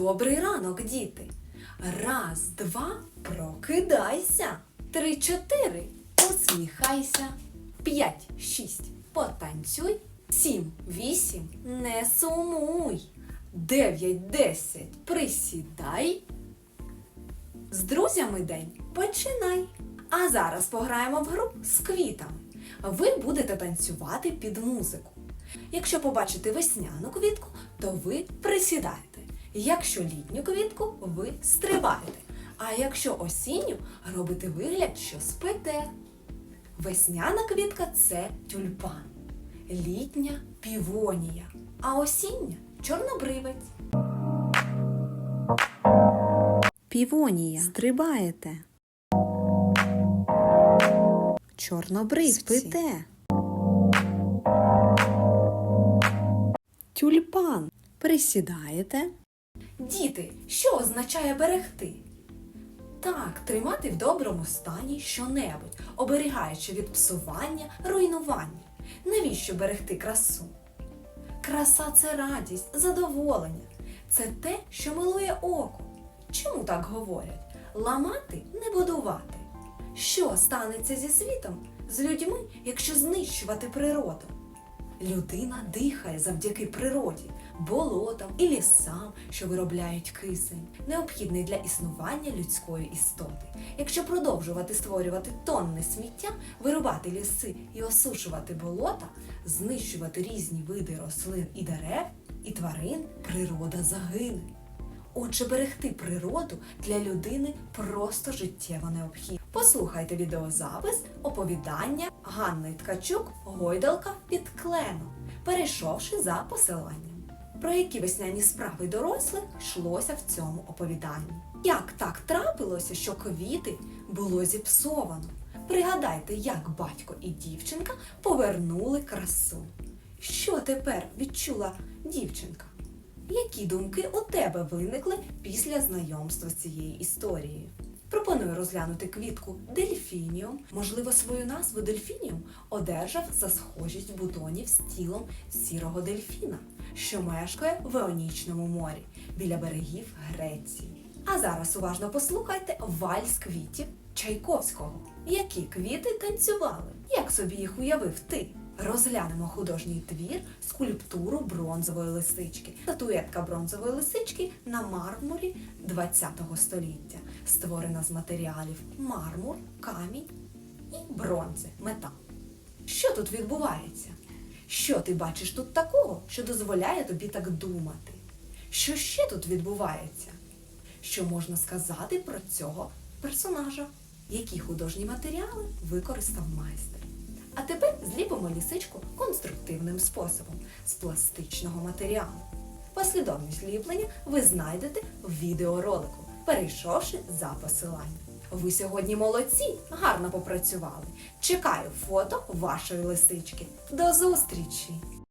Добрий ранок, діти. Раз, два, прокидайся. Три, чотири. Усміхайся. П'ять, шість. Потанцюй. Сім, вісім. Не сумуй. Дев'ять, десять. Присідай. З друзями день починай. А зараз пограємо в гру з квітами. Ви будете танцювати під музику. Якщо побачите весняну квітку, то ви присідаєте. Якщо літню квітку, ви стрибаєте. А якщо осінню, робите вигляд, що спите. Весняна квітка це тюльпан, літня півонія, а осіння чорнобривець. Півонія. Стрибаєте. Чорнобривці. Спите. Тюльпан. Присідаєте. Діти, що означає берегти? Так, тримати в доброму стані щонебудь, оберігаючи від псування, руйнування. Навіщо берегти красу? Краса це радість, задоволення. Це те, що милує око. Чому так говорять? Ламати не будувати. Що станеться зі світом, з людьми, якщо знищувати природу? Людина дихає завдяки природі, болотам і лісам, що виробляють кисень, необхідний для існування людської істоти. Якщо продовжувати створювати тонни сміття, вирубати ліси і осушувати болота, знищувати різні види рослин і дерев і тварин, природа загине. Отже, берегти природу для людини просто життєво необхідно. Послухайте відеозапис оповідання Ганни Ткачук Гойдалка під кленом, перейшовши за посиланням. Про які весняні справи дорослих йшлося в цьому оповіданні. Як так трапилося, що квіти було зіпсовано? Пригадайте, як батько і дівчинка повернули красу. Що тепер відчула дівчинка? Які думки у тебе виникли після знайомства з цією історією? Пропоную розглянути квітку дельфініум. Можливо, свою назву дельфініум одержав за схожість бутонів з тілом сірого дельфіна, що мешкає в Іонічному морі біля берегів Греції. А зараз уважно послухайте вальс квітів Чайковського. Які квіти танцювали? Як собі їх уявив ти? Розглянемо художній твір, скульптуру бронзової лисички. Статуетка бронзової лисички на мармурі ХХ століття, створена з матеріалів мармур, камінь і бронзи, метал. Що тут відбувається? Що ти бачиш тут такого, що дозволяє тобі так думати? Що ще тут відбувається? Що можна сказати про цього персонажа? Які художні матеріали використав майстер? А тепер зліпимо лісичку конструктивним способом з пластичного матеріалу. Послідовність ліплення ви знайдете в відеоролику, перейшовши за посиланням. Ви сьогодні молодці, гарно попрацювали. Чекаю фото вашої лисички. До зустрічі!